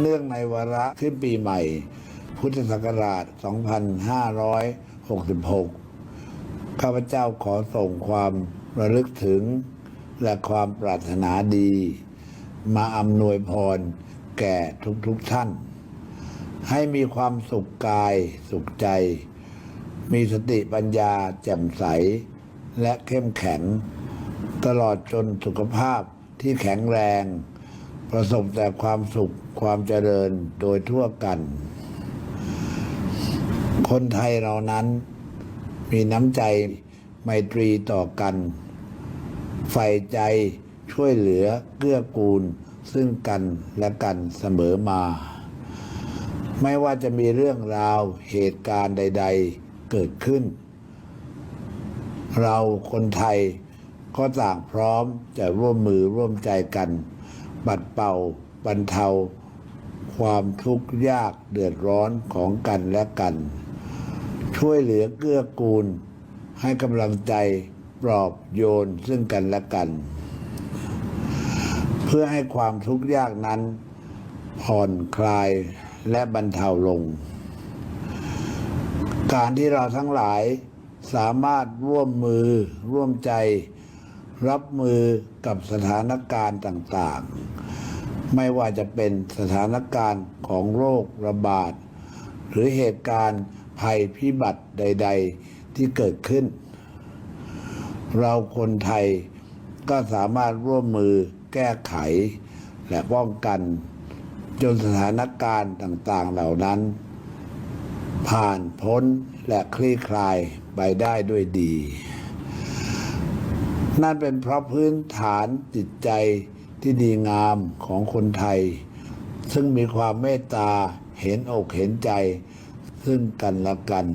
เนื่องในวาระขึ้นปีใหม่ พุทธศักราช 2566 ข้าพเจ้าขอส่งความระลึกถึง และความปรารถนาดี มาอำนวยพรแก่ทุกๆทท่าน ให้มีความสุขกายสุขใจ มีสติปัญญาแจ่มใส และเข้มแข็ง ตลอดจนสุขภาพที่แข็งแรง ประสบแต่ความสุขความเจริญโดยทั่วกัน คนไทยเรานั้นมีน้ำใจไมตรีต่อกัน ใฝ่ใจช่วยเหลือเกื้อกูลซึ่งกันและกันเสมอมา ไม่ว่าจะมีเรื่องราวเหตุการณ์ใด ๆเกิดขึ้น เราคนไทยก็ต่างพร้อมจะร่วมมือร่วมใจกัน บัดเป่าบรรเทา ความทุกข์ยากเดือดร้อนของกันและกัน ช่วยเหลือเกื้อกูล ให้กำลังใจปลอบโยนซึ่งกันและกัน เพื่อให้ความทุกข์ยากนั้น ผ่อนคลายและบรรเทาลง การที่เราทั้งหลายสามารถร่วมมือร่วมใจ รับมือกับสถานการณ์ต่างๆ ไม่ว่าจะเป็นสถานการณ์ของโรคระบาด หรือเหตุการณ์ภัยพิบัติใด ๆที่เกิดขึ้น เราคนไทยก็สามารถร่วมมือแก้ไข และป้องกัน จนสถานการณ์ต่างๆเหล่านั้น ผ่านพ้นและคลี่คลายไปได้ด้วยดี นั่นเป็นเพราะพื้นฐานจิตใจที่ดีงามของคนไทย ซึ่งมีความเมตตาเห็นอกเห็นใจ ซึ่งกันและกัน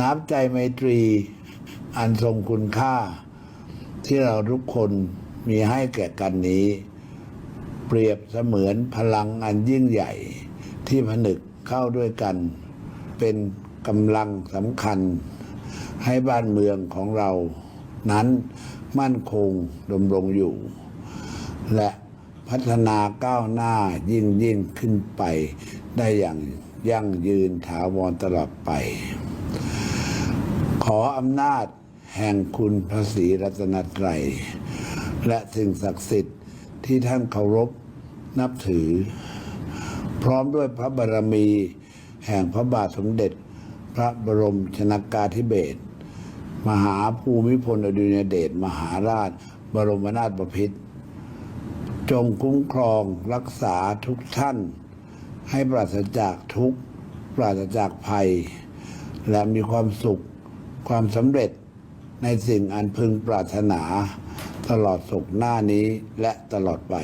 น้ำใจไมตรีอันทรงคุณค่า ที่เราทุกคนมีให้แก่กันนี้ เปรียบเสมือนพลังอันยิ่งใหญ่ ที่ผนึกเข้าด้วยกัน เป็นกำลังสำคัญให้บ้านเมืองของเรา นั้นมั่นคงดำรงอยู่ และพัฒนาก้าวหน้ายิ่งยิ่งขึ้นไป ได้อย่างยั่งยืนถาวรตลอดไป ขออำนาจแห่งคุณพระศรีรัตนตรัย และสิ่งศักดิ์สิทธิ์ที่ท่านเคารพนับถือ พร้อมด้วยพระบารมี แห่งพระบาทสมเด็จ พระบรมชนากาธิเบศร มหาภูมิพลอดุลยเดชมหาราช บรมนาถบพิตรจงคุ้มครองรักษาทุกท่าน ให้ปราศจากทุกข์ปราศจากภัย และมีความสุขความสำเร็จในสิ่งอันพึงปรารถนา ตลอดสุขหน้านี้และตลอดไป